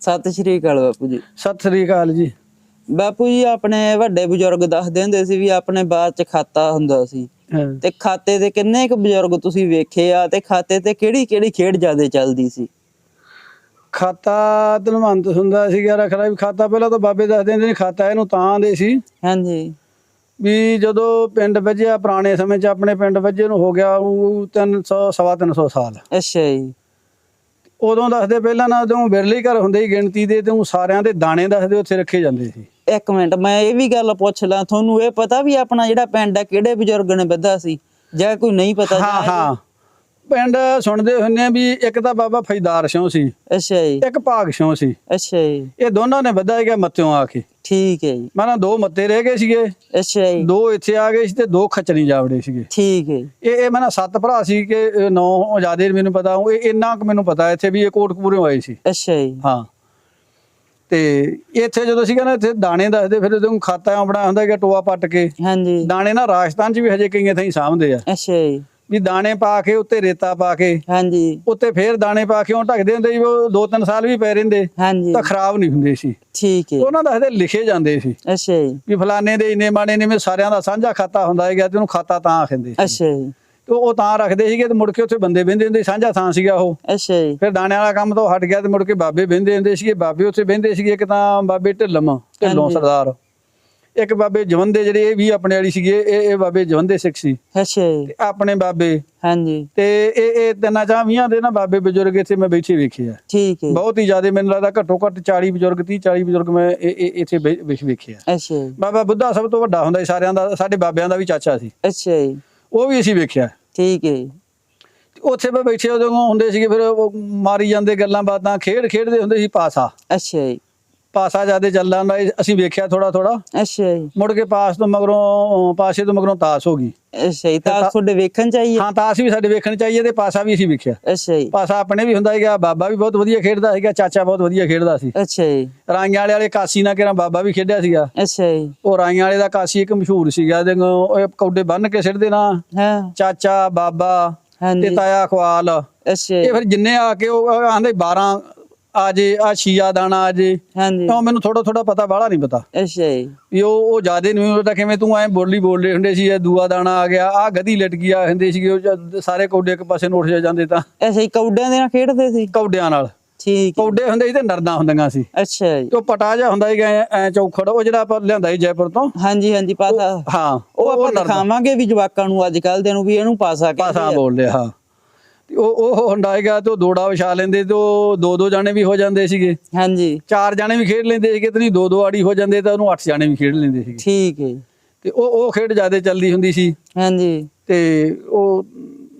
ਸਤਿ ਸ਼੍ਰੀ ਅਕਾਲ ਬਾਪੂ ਜੀ। ਸਤਿ ਸ੍ਰੀ ਅਕਾਲ ਜੀ। ਬਾਪੂ ਜੀ ਆਪਣੇ ਵੱਡੇ ਬਜ਼ੁਰਗ ਦੱਸਦੇ ਹੁੰਦੇ ਸੀ ਵੀ ਆਪਣੇ ਬਾਅਦ ਚ ਖਾਤਾ ਹੁੰਦਾ ਸੀ। ਹਾਂ। ਤੇ ਖਾਤੇ ਤੇ ਕਿੰਨੇ ਕੁ ਬਜ਼ੁਰਗ ਤੁਸੀਂ ਵੇਖੇ ਆ ਤੇ ਖਾਤੇ ਤੇ ਕਿਹੜੀ ਕਿਹੜੀ ਖੇਡ ਜ਼ਿਆਦਾ ਚੱਲਦੀ ਸੀ? ਖਾਤਾ ਧਨਵੰਤ ਹੁੰਦਾ ਸੀਗਾ ਰੱਖਦਾ ਵੀ ਖਾਤਾ ਪਹਿਲਾਂ ਤਾਂ ਬਾਬੇ ਦੱਸਦੇ ਹੁੰਦੇ ਨੇ ਖਾਤਾ ਇਹਨੂੰ ਤਾਂ ਆਂਦੇ ਸੀ। ਹਾਂਜੀ। ਵੀ ਜਦੋਂ ਪਿੰਡ ਵੱਜਿਆ ਪੁਰਾਣੇ ਸਮੇਂ 'ਚ ਆਪਣੇ ਪਿੰਡ ਵੱਜੇ ਨੂੰ ਹੋ ਗਿਆ ਉਹ 300 ਸਵਾ 300 ਸਾਲ। ਅੱਛਾ ਜੀ। ਉਦੋਂ ਦੱਸਦੇ ਪਹਿਲਾਂ ਨਾ ਉਦੋਂ ਬਿਰਲੀ ਘਰ ਹੁੰਦੇ ਸੀ ਗਿਣਤੀ ਦੇ ਤੇ ਉਹ ਸਾਰਿਆਂ ਦੇ ਦਾਣੇ ਦੱਸਦੇ ਉੱਥੇ ਰੱਖੇ ਜਾਂਦੇ ਸੀ। ਇੱਕ ਮਿੰਟ ਮੈਂ ਇਹ ਵੀ ਗੱਲ ਪੁੱਛ ਲਾਂ ਤੁਹਾਨੂੰ ਇਹ ਪਤਾ ਵੀ ਆਪਣਾ ਜਿਹੜਾ ਪਿੰਡ ਆ ਕਿਹੜੇ ਬਜ਼ੁਰਗ ਨੇ ਬੱਧਾ ਸੀ? ਜਾਂ ਕੋਈ ਨਹੀਂ ਪਤਾ? ਹਾਂ ਹਾਂ। ਪਿੰਡ ਸੁਣਦੇ ਹੁੰਨੇ ਆ ਵੀ ਇੱਕ ਤਾਂ ਬਾਬਾ ਫੈਦਾਰ ਸਿਉ ਸੀ ਅੱਛਾ ਜੀ। ਇੱਕ ਭਾਗ ਸਿਉ ਸੀ। ਅੱਛਾ ਜੀ। ਇਹ ਦੋਨਾਂ ਨੇ ਵਧਾਇਆ ਗਿਆ ਮੱਤਿਓਂ ਆ ਕੇ। ਠੀਕ ਹੈ ਜੀ। ਮਾਨਾ ਦੋ ਮੱਤੇ ਰਹਿ ਗਏ ਸੀਗੇ। ਅੱਛਾ ਜੀ। ਦੋ ਇੱਥੇ ਆ ਗਏ ਸੀ ਤੇ ਦੋ ਖਚਰੀ ਜਾਵੜੇ ਸੀਗੇ। ਠੀਕ ਹੈ। ਇਹ ਇਹ ਮੈਂ ਸੱਤ ਭਰਾ ਸੀ ਕਿ ਨੌ ਜਿਆਦੇ ਮੈਨੂੰ ਪਤਾ ਉਹ ਇਹ ਇੰਨਾ ਕੁ ਮੈਨੂੰ ਪਤਾ ਇੱਥੇ ਵੀ ਇਹ ਕੋਟਕਪੂਰੇ ਆਏ ਸੀ। ਅੱਛਾ ਜੀ। ਹਾਂ। ਤੇ ਇੱਥੇ ਜਦੋਂ ਸੀਗਾ ਨਾ ਇੱਥੇ ਦਾਣੇ ਦੱਸਦੇ ਫਿਰ ਜਦੋਂ ਖਾਤਾ ਆਪਣਾ ਹੁੰਦਾ ਕਿ ਟੋਆ ਪੱਟ ਕੇ। ਹਾਂਜੀ। ਦਾਣੇ ਨਾ ਰਾਜਸਥਾਨ 'ਚ ਵੀ ਹਜੇ ਕਈਆਂ ਥਾਈਂ ਸਾਂਭਦੇ ਆ। ਅੱਛਾ ਜੀ। ਵੀ ਦਾਣੇ ਪਾ ਕੇ ਉੱਤੇ ਰੇਤਾ ਪਾ ਕੇ ਹਾਂਜੀ। ਉੱਤੇ ਫੇਰ ਦਾਣੇ ਪਾ ਕੇ ਉਹ ਢੱਕਦੇ ਹੁੰਦੇ ਸੀ ਉਹ ਦੋ ਤਿੰਨ ਸਾਲ ਵੀ ਪੈ ਰਹਿੰਦੇ ਹਾਂਜੀ। ਤਾਂ ਖਰਾਬ ਨਹੀਂ ਹੁੰਦੇ ਸੀ। ਠੀਕ ਹੈ ਉਹਨਾਂ ਦੱਸਦੇ ਲਿਖੇ ਜਾਂਦੇ ਸੀ। ਅੱਛਾ ਜੀ। ਵੀ ਫਲਾਣੇ ਦੇ ਇੰਨੇ ਮਾਣੇ ਨੇ ਸਾਰਿਆਂ ਦਾ ਸਾਂਝਾ ਖਾਤਾ ਹੁੰਦਾ ਹੈਗਾ ਤੇ ਉਹਨੂੰ ਖਾਤਾ ਤਾਂ ਆਖਦੇ ਸੀ। ਅੱਛਾ ਜੀ। ਤੇ ਉਹ ਤਾਂ ਰੱਖਦੇ ਸੀਗੇ ਤੇ ਮੁੜ ਕੇ ਉੱਥੇ ਬੰਦੇ ਬਹਿੰਦੇ ਹੁੰਦੇ ਸਾਂਝਾ ਥਾਂ ਸੀਗਾ ਉਹ। ਅੱਛਾ ਜੀ। ਫਿਰ ਦਾਣੇ ਵਾਲਾ ਕੰਮ ਤੋਂ ਹਟ ਗਿਆ ਤੇ ਮੁੜ ਕੇ ਬਾਬੇ ਬਹਿੰਦੇ ਹੁੰਦੇ ਸੀਗੇ ਬਾਬੇ ਉੱਥੇ ਬਹਿੰਦੇ ਸੀਗੇ ਇੱਕ ਤਾਂ ਬਾਬੇ ਢਿੱਲਮ ਢਿੱਲੋਂ। ਸਰਦਾਰ। ਇੱਕ ਬਾਬੇ ਜਵੰਦੇ ਜਿਹੜੇ ਇਹ ਵੀ ਆਪਣੇ ਵਾਲੀ ਸੀਗੇ ਇਹ ਇਹ ਬਾਬੇ ਜਵੰਦੇ ਸਿੱਖ ਸੀ। ਅੱਛਾ ਜੀ। ਤੇ ਆਪਣੇ ਬਾਬੇ। ਹਾਂਜੀ। ਤੇ ਇਹ ਇਹ ਤਿੰਨਾਂ ਚਾਹ ਵੀਹਾਂ ਦੇ ਨਾ ਬਾਬੇ ਬਜ਼ੁਰਗ ਇੱਥੇ ਮੈਂ ਬੈਠੇ ਵੇਖੇ ਆ। ਠੀਕ ਹੈ। ਬਹੁਤ ਹੀ ਜ਼ਿਆਦਾ ਮੈਨੂੰ ਲੱਗਦਾ ਘੱਟੋ ਘੱਟ 40 ਬਜ਼ੁਰਗ 30 40 ਬਜ਼ੁਰਗ ਮੈਂ ਇਹ- ਇਹ ਇੱਥੇ ਬੈ- ਵੇਖ ਵੇਖੇ ਆ। ਅੱਛਾ ਜੀ। ਬਾਬਾ ਬੁੱਢਾ ਸਭ ਤੋਂ ਵੱਡਾ ਹੁੰਦਾ ਸੀ ਸਾਰਿਆਂ ਦਾ ਸਾਡੇ ਬਾਬਿਆਂ ਦਾ ਵੀ ਚਾਚਾ ਸੀ। ਅੱਛਾ ਜੀ। ਉਹ ਵੀ ਅਸੀਂ ਵੇਖਿਆ। ਠੀਕ ਹੈ ਜੀ, ਉੱਥੇ ਮੈਂ ਬੈਠੇ ਉਦੋਂ ਹੁੰਦੇ ਸੀਗੇ ਫਿਰ ਉਹ ਮਾਰੀ ਜਾਂਦੇ ਗੱਲਾਂ ਬਾਤਾਂ ਖੇਡ ਖੇਡਦੇ ਹੁੰਦੇ ਸੀ ਪਾਸਾ। ਅੱਛਾ ਜੀ। ਪਾਸਾ ਜਿਆਦੇ ਚੱਲਦਾ ਹੁੰਦਾ ਸੀ, ਅਸੀਂ ਵੇਖਿਆ ਥੋੜਾ ਥੋੜਾ ਅੱਛਾ ਜੀ। ਮੁੜ ਕੇ ਪਾਸ ਤੋਂ ਮਗਰੋਂ ਪਾਸੇ ਤੋਂ ਮਗਰੋਂ ਤਾਸ ਹੋ ਗਈ। ਅੱਛਾ ਜੀ ਤਾਂ ਤੁਹਾਡੇ ਵੇਖਣ ਚਾਹੀਏ ਹਾਂ? ਤਾਸ ਵੀ ਸਾਡੇ ਵੇਖਣ ਚਾਹੀਏ ਤੇ ਪਾਸਾ ਵੀ ਅਸੀਂ ਵੇਖਿਆ। ਅੱਛਾ ਜੀ। ਪਾਸਾ ਆਪਣੇ ਵੀ ਹੁੰਦਾ ਸੀਗਾ ਬਾਬਾ ਵੀ ਬਹੁਤ ਵਧੀਆ ਖੇਡਦਾ ਸੀਗਾ ਚਾਚਾ ਬਹੁਤ ਵਧੀਆ ਖੇਡਦਾ ਸੀ। ਅੱਛਾ ਜੀ। ਰਾਈਆਂ ਵਾਲੇ ਵਾਲੇ ਕਾਸੀ ਨਾਲ ਕਿਹੜਾ ਬਾਬਾ ਵੀ ਖੇਡਿਆ ਸੀਗਾ। ਅੱਛਾ ਜੀ। ਉਹ ਰਾਈਆਂ ਵਾਲੇ ਦਾ ਕਾਸੀ ਇੱਕ ਮਸ਼ਹੂਰ ਸੀਗਾ ਤੇ ਉਹ ਕੌਡੇ ਬੰਨ ਕੇ ਸਿੱਟਦੇ ਨਾ। ਹਾਂ। ਚਾਚਾ ਬਾਬਾ ਹਾਂਜੀ। ਤੇ ਤਾਇਆ ਖਵਾਲ ਅੱਛਾ ਇਹ ਫਿਰ ਜਿੰਨੇ ਆ ਕੇ ਉਹ ਆਂਦੇ 12 ਆ ਜੇ ਆ ਛੀਆ ਦਾਣਾ ਆ ਜੇ। ਹਾਂਜੀ। ਤਾਂ ਮੈਨੂੰ ਥੋੜਾ ਥੋੜਾ ਪਤਾ ਬਾਹਲਾ ਨਹੀਂ ਪਤਾ। ਅੱਛਾ ਜੀ। ਵੀ ਉਹ ਉਹ ਜਿਆਦੇ ਨਹੀਂ ਪਤਾ ਕਿਵੇਂ ਤੂੰ ਐ ਬੋਲੀ ਬੋਲਦੇ ਹੁੰਦੇ ਸੀ ਇਹ ਦੂਆ ਦਾਣਾ ਆ ਗਿਆ ਆ ਗਧੀ ਲਟ ਗਿਆ ਹੁੰਦੇ ਸੀਗੇ ਉਹ ਜਦ ਸਾਰੇ ਕੌਡੇ ਇੱਕ ਪਾਸੇ ਨੂੰ ਉੱਠ ਜਾਂਦੇ ਤਾਂ। ਅੱਛਾ ਜੀ ਕੌਡਿਆਂ ਦੇ ਨਾਲ ਖੇਡਦੇ ਸੀ? ਕੌਡਿਆਂ ਨਾਲ। ਠੀਕ ਹੈ। ਕੌਡੇ ਹੁੰਦੇ ਸੀ ਤੇ ਨਰਦਾਂ ਹੁੰਦੀਆਂ ਸੀ। ਅੱਛਾ ਜੀ। ਤੇ ਉਹ ਪਟਾ ਜਿਹਾ ਹੁੰਦਾ ਸੀਗਾ ਐ- ਐ ਚੌਖੜ ਉਹ ਜਿਹੜਾ ਆਪਾਂ ਲਿਆਂਦਾ ਸੀ ਜੈਪੁਰ ਤੋਂ। ਹਾਂਜੀ ਹਾਂਜੀ ਪਾਸਾ ਹਾਂ ਉਹ ਆਪਾਂ ਦਿਖਾਵਾਂਗੇ ਵੀ ਜਵਾਕਾਂ ਨੂੰ ਅੱਜ ਕੱਲ ਦੇ ਨੂੰ ਵੀ ਇਹਨੂੰ ਪਾਸਾ ਕਹਿੰਦੇ ਪਾਸਾ ਆ। ਬੋਲਦੇ ਹਾਂ। ਤੇ ਉਹ ਉਹ ਹੁੰਦਾ ਹੈਗਾ ਤੇ ਉਹ ਦੋੜਾ ਵਿਛਾ ਲੈਂਦੇ ਤੇ ਉਹ ਦੋ ਦੋ ਜਾਣੇ ਵੀ ਹੋ ਜਾਂਦੇ ਸੀਗੇ। ਹਾਂਜੀ। ਚਾਰ ਜਾਣੇ ਵੀ ਖੇਡ ਲੈਂਦੇ ਸੀਗੇ ਤੇ ਨਹੀਂ ਦੋ ਦੋ ਆੜੀ ਹੋ ਜਾਂਦੇ ਤਾਂ ਉਹਨੂੰ ਅੱਠ ਜਾਣੇ ਵੀ ਖੇਡ ਲੈਂਦੇ ਸੀਗੇ। ਠੀਕ ਹੈ ਤੇ ਉਹ ਉਹ ਖੇਡ ਜ਼ਿਆਦਾ ਚੱਲਦੀ ਹੁੰਦੀ ਸੀ। ਹਾਂਜੀ। ਤੇ ਉਹ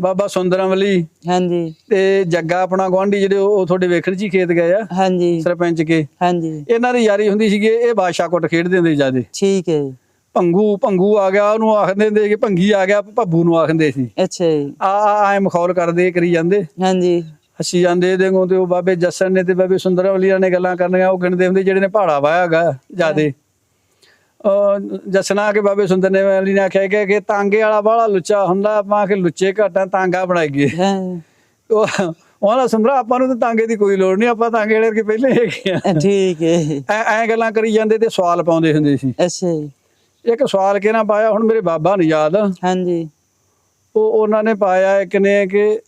ਬਾਬਾ ਸੁੰਦਰਾਂ ਵਾਲੀ ਹਾਂਜੀ। ਤੇ ਜੱਗਾ ਆਪਣਾ ਗਵਾਂਢੀ ਜਿਹੜੇ ਉਹ ਉਹ ਤੁਹਾਡੇ ਵੇਖਣ ਚ ਹੀ ਖੇਤ ਗਏ ਆ। ਹਾਂਜੀ। ਸਰਪੰਚ ਕੇ। ਹਾਂਜੀ। ਇਹਨਾਂ ਦੀ ਯਾਰੀ ਹੁੰਦੀ ਸੀਗੀ ਇਹ ਬਾਦਸ਼ਾਹ ਕੁੱਟ ਖੇਡਦੇ ਹੁੰਦੇ ਜਿਆਦੇ। ਠੀਕ ਹੈ ਜੀ। ਭੰਗੂ ਭੰਗੂ ਆ ਗਿਆ ਉਹਨੂੰ ਆਖਦੇ ਹੁੰਦੇ ਕਿ ਭੰਗੀ ਆ ਗਿਆ ਭੱਬੂ ਨੂੰ ਆਖਦੇ ਸੀ। ਅੱਛਾ ਜੀ। ਆ ਆ ਐ ਮਖੌਲ ਕਰਦੇ ਕਰੀ ਜਾਂਦੇ। ਹਾਂਜੀ। ਹੱਸੀ ਜਾਂਦੇ ਦੇਖੋ ਤੇ ਉਹ ਬਾਬੇ ਜੱਸਣ ਨੇ ਤੇ ਬਾਬੇ ਸੁੰਦਰਾਂ ਵਾਲੀਆਂ ਨੇ ਗੱਲਾਂ ਕਰਨੀਆਂ ਉਹ ਗਿਣਦੇ ਹੁੰਦੇ ਜਿਹੜੇ ਨੇ ਪਹਾੜਾ ਵਾਇਆਗਾ ਜਿਆਦੇ। ਜੱਸਣਾ ਕੇ ਬਾਬੇ ਸੁੰਦਰ ਨੇ ਵਾਲੀ ਨੇ ਆਖਿਆ ਕਿ ਕਿ ਤਾਂਗੇ ਵਾਲਾ ਬਾਹਲਾ ਲੁੱਚਾ ਹੁੰਦਾ ਆਪਾਂ ਕਿ ਲੁੱਚੇ ਘਟਾਂ ਤਾਂਗਾ ਬਣਾਈਏ ਉਹ ਉਹਨਾਂ ਸੁੰਦਰਾ ਆਪਾਂ ਨੂੰ ਤਾਂ ਤਾਂਗੇ ਦੀ ਕੋਈ ਲੋੜ ਨਹੀਂ ਆਪਾਂ ਤਾਂਗੇ ਵਾਲੇ ਵਰਗੇ ਪਹਿਲੇ ਹੈਗੇ ਆ। ਠੀਕ ਹੈ। ਐ ਗੱਲਾਂ ਕਰੀ ਜਾਂਦੇ ਤੇ ਸਵਾਲ ਪਾਉਂਦੇ ਹੁੰਦੇ ਸੀ। ਅੱਛਾ ਜੀ। ਇੱਕ ਸਵਾਲ ਕਿਹਨਾਂ ਪਾਇਆ? ਹੁਣ ਮੇਰੇ ਬਾਬਾ ਨਹੀਂ ਯਾਦ ਹਾਂਜੀ। ਉਹ ਉਹਨਾਂ ਨੇ ਪਾਇਆ ਇੱਕ ਨੇ ਕਿ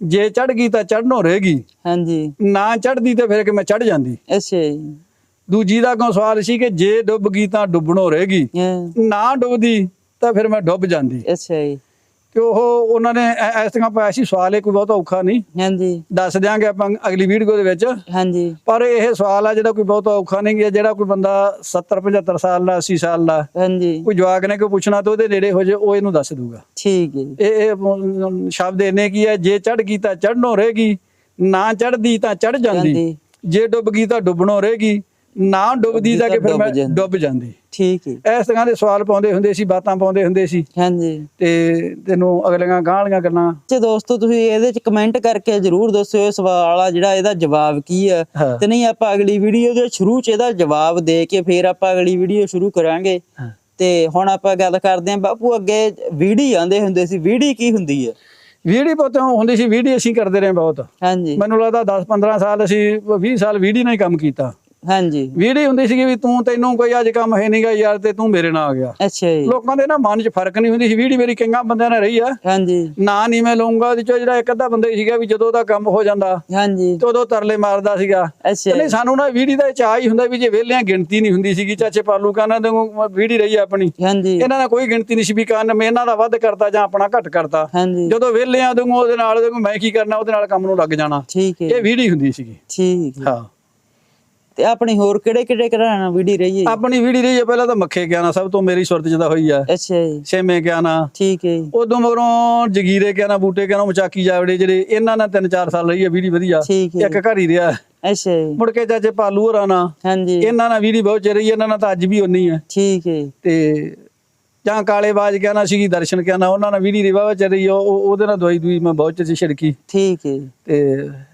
ਜੇ ਚੜ ਗਈ ਤਾਂ ਚੜਨੋਂ ਰਹੇਗੀ ਹਾਂਜੀ। ਨਾ ਚੜਦੀ ਤੇ ਫਿਰ ਕਿ ਮੈਂ ਚੜ ਜਾਂਦੀ? ਅੱਛਾ ਜੀ। ਦੂਜੀ ਦਾ ਕੋ ਸਵਾਲ ਸੀ ਕਿ ਜੇ ਡੁੱਬ ਗਈ ਤਾਂ ਡੁੱਬਣੋਂ ਰਹੇਗੀ ਨਾ ਡੁੱਬਦੀ ਤਾਂ ਫਿਰ ਮੈਂ ਡੁੱਬ ਜਾਂਦੀ। ਅੱਛਾ ਜੀ। ਤੇ ਉਹ ਉਹਨਾਂ ਨੇ ਇਸ ਤਰ੍ਹਾਂ ਪਾਇਆ ਸੀ ਸਵਾਲ ਇਹ ਕੋਈ ਬਹੁਤ ਔਖਾ ਨਹੀਂ। ਹਾਂਜੀ। ਦੱਸ ਦਿਆਂਗੇ ਆਪਾਂ ਅਗਲੀ ਵੀਡੀਓ ਦੇ ਵਿੱਚ। ਹਾਂਜੀ। ਪਰ ਇਹ ਸਵਾਲ ਆ ਜਿਹੜਾ ਕੋਈ ਬਹੁਤ ਔਖਾ ਨਹੀਂ ਗਿਆ ਜਿਹੜਾ ਕੋਈ ਬੰਦਾ 70 75 ਸਾਲ ਦਾ 80 ਸਾਲ ਦਾ ਹਾਂਜੀ। ਕੋਈ ਜਵਾਕ ਨੇ ਕੋਈ ਪੁੱਛਣਾ ਤਾਂ ਉਹਦੇ ਨੇੜੇ ਹੋ ਜੇ ਉਹ ਇਹਨੂੰ ਦੱਸ ਦੂਗਾ। ਠੀਕ ਹੈ। ਇਹ ਸ਼ਬਦ ਇਹਨੇ ਕੀ ਹੈ ਜੇ ਚੜ ਗਈ ਤਾਂ ਚੜਨੋਂ ਰਹੇਗੀ ਨਾ ਚੜਦੀ ਤਾਂ ਚੜ ਜਾਂਦੀ। ਜੇ ਡੁੱਬ ਗਈ ਤਾਂ ਡੁੱਬਣੋਂ ਰਹੇਗੀ ਨਾ ਡੁੱਬਦੀ ਤਾਂ ਕਿ ਫਿਰ ਮੈਂ ਡੁੱਬ ਜਾਂਦੀ। ਠੀਕ ਹੈ ਇਸ ਤਰ੍ਹਾਂ ਦੇ ਸਵਾਲ ਪਾਉਂਦੇ ਹੁੰਦੇ ਸੀ ਬਾਤਾਂ ਪਾਉਂਦੇ ਹੁੰਦੇ ਸੀ। ਹਾਂਜੀ। ਤੇ ਤੈਨੂੰ ਅਗਲੀਆਂ ਗਾਂਹਲੀਆਂ ਗੱਲਾਂ ਤੇ ਦੋਸਤੋ ਤੁਸੀਂ ਇਹਦੇ ਚ ਕਮੈਂਟ ਕਰਕੇ ਜਰੂਰ ਦੱਸਿਓ ਇਹ ਸਵਾਲ ਆ ਜਿਹੜਾ ਇਹਦਾ ਜਵਾਬ ਕੀ ਹੈ ਹਾਂ। ਤੇ ਨਹੀਂ ਆਪਾਂ ਅਗਲੀ ਵੀਡੀਓ ਦੇ ਸ਼ੁਰੂ ਚ ਇਹਦਾ ਜਵਾਬ ਦੇ ਕੇ ਫਿਰ ਆਪਾਂ ਅਗਲੀ ਵੀਡੀਓ ਸ਼ੁਰੂ ਕਰਾਂਗੇ। ਤੇ ਹੁਣ ਆਪਾਂ ਗੱਲ ਕਰਦੇ ਆਂ ਬਾਪੂ ਅੱਗੇ ਵੀੜੀ ਆਂਦੇ ਹੁੰਦੇ ਸੀ ਵੀੜੀ ਕੀ ਹੁੰਦੀ ਹੈ ਵੀੜੀ ਪੁੱਤ ਹੁੰਦੀ ਸੀ ਵੀਡੀ ਅਸੀਂ ਕਰਦੇ ਰਹੇ ਬਹੁਤ। ਹਾਂਜੀ। ਮੈਨੂੰ ਲੱਗਦਾ 10 15 ਸਾਲ ਅਸੀਂ 20 ਸਾਲ ਵੀਡੀ ਨਾਲ ਹੀ ਕੰਮ ਕੀਤਾ। ਹਾਂਜੀ। ਵੀਡੀ ਹੁੰਦੀ ਸੀ ਵੀ ਤੂੰ ਤੈਨੂੰ ਕੋਈ ਅੱਜ ਕੰਮ ਹੈ ਨਹੀਂਗਾ ਯਾਰ ਤੇ ਤੂੰ ਮੇਰੇ ਨਾਲ ਆ ਗਿਆ। ਅੱਛਾ ਜੀ। ਲੋਕਾਂ ਦੇ ਨਾ ਮਨ 'ਚ ਫ਼ਰਕ ਨਹੀਂ ਹੁੰਦੀ ਸੀ ਵੀਡੀ ਮੇਰੀ ਕਿੰਗਾ ਬੰਦਿਆਂ ਨਾਲ ਰਹੀ ਆ। ਹਾਂਜੀ। ਨਾਂ ਨਹੀਂ ਮੈਂ ਲਊਂਗਾ ਉਹਦੇ ਚੋਂ ਜਿਹੜਾ ਇੱਕ ਅੱਧਾ ਬੰਦਾ ਹੀ ਸੀਗਾ ਵੀ ਜਦੋਂ ਦਾ ਕੰਮ ਹੋ ਜਾਂਦਾ ਹਾਂਜੀ। ਤੇ ਉਦੋਂ ਤਰਲੇ ਮਾਰਦਾ ਸੀਗਾ। ਅੱਛਾ। ਨਹੀਂ ਸਾਨੂੰ ਨਾ ਵੀਡੀ ਦਾ ਚਾਹ ਹੀ ਹੁੰਦਾ ਵੀ ਜੇ ਵਿਹਲਿਆਂ ਗਿਣਤੀ ਨਹੀਂ ਹੁੰਦੀ ਸੀਗੀ ਚਾਚੇ ਪਾਲੂ ਕਾਨਾਂ ਦੇ ਵੀਡੀ ਰਹੀ ਆਪਣੀ। ਹਾਂਜੀ। ਇਹਨਾਂ ਦਾ ਕੋਈ ਗਿਣਤੀ ਨਹੀਂ ਸੀ ਵੀ ਕੰਨ ਮੈਂ ਇਹਨਾਂ ਦਾ ਵੱਧ ਕਰਤਾ ਜਾਂ ਆਪਣਾ ਘੱਟ ਕਰਤਾ। ਹਾਂਜੀ। ਜਦੋਂ ਵਿਹਲਿਆਂ ਦੇ ਉਹਦੇ ਨਾਲ ਮੈਂ ਕੀ ਕਰਨਾ ਉਹਦੇ ਨਾਲ ਕੰਮ ਨੂੰ ਲੱਗ ਜਾਣਾ। ਠੀਕ ਹੈ। ਇਹ ਵੀਡੀ ਹੁੰਦੀ ਸੀਗੀ। ਠੀਕ ਹੈ। ਹਾਂ। ਤੇ ਆਪਣੀ ਹੋਰ ਕਿਹੜੇ ਕਿਹੜੇ ਘਰਾਣਾ ਵੀਡੀ ਰਹੀ ਹੈ ਆਪਣੀ ਵੀਡੀ ਰਹੀ ਹੈ ਪਹਿਲਾਂ ਤਾਂ ਮੱਖੇ ਗਿਆਨਾ ਸਭ ਤੋਂ ਮੇਰੀ ਸੁਰਤ ਜਿਹਦਾ ਹੋਈ ਆ। ਅੱਛਾ ਜੀ। ਛੇਵੇਂ ਗਿਆਨਾ ਠੀਕ ਹੈ ਜੀ, ਉਦੋਂ ਮਗਰੋਂ ਜਗੀਰੇ ਗਿਆਨਾ ਬੂਟੇ ਗਿਆਨਾ ਮਚਾਕੀ ਜਾਵੜੇ ਜਿਹੜੇ ਇਹਨਾਂ ਨਾਲ ਤਿੰਨ ਚਾਰ ਸਾਲ ਰਹੀ ਹੈ ਵੀਡੀ ਵਧੀਆ। ਠੀਕ ਹੈ ਇੱਕ ਘਰ ਹੀ ਰਿਹਾ। ਅੱਛਾ ਜੀ। ਮੁੜ ਕੇ ਚਾਚੇ ਪਾਲੂ ਹੋਰਾਂ ਨਾਲ। ਹਾਂਜੀ। ਇਹਨਾਂ ਨਾਲ ਵੀਡੀ ਬਹੁਤ ਚਿਰ ਰਹੀ ਇਹਨਾਂ ਨਾਲ ਤਾਂ ਅੱਜ ਵੀ ਉਨੀ ਹੈ। ਠੀਕ ਹੈ ਤੇ ਜਾਂ ਕਾਲੇ ਬਾਜ ਗਿਆਨਾ ਸੀਗੀ ਦਰਸ਼ਨ ਗਿਆਨਾ ਉਹਨਾਂ ਨਾਲ ਵੀਡੀ ਰਿਵਾਵਾ ਚੱਲ ਰਹੀ ਉਹ ਉਹ- ਉਹਦੇ ਨਾਲ ਦਵਾਈ ਦੂਈ ਮੈਂ ਬਹੁਤ ਚਿਰ ਛਿੜਕੀ। ਠੀਕ ਹੈ ਤੇ